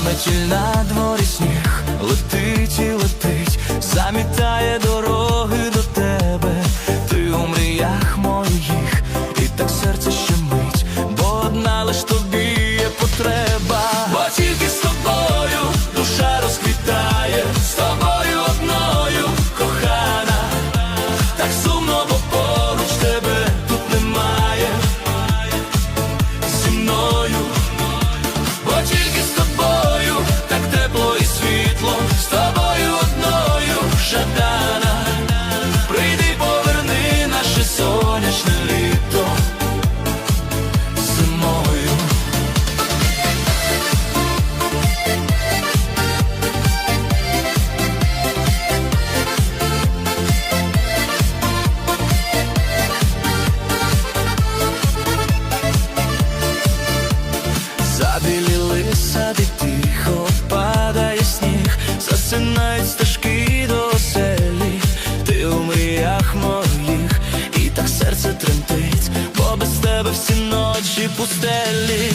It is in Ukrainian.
метіль на дворі сніг, летить і летить, замітає дороги сади тихо падає сніг, засинають стежки до оселі, ти у мріях моїх, і так серце тремтить, бо без тебе всі ночі пустелі,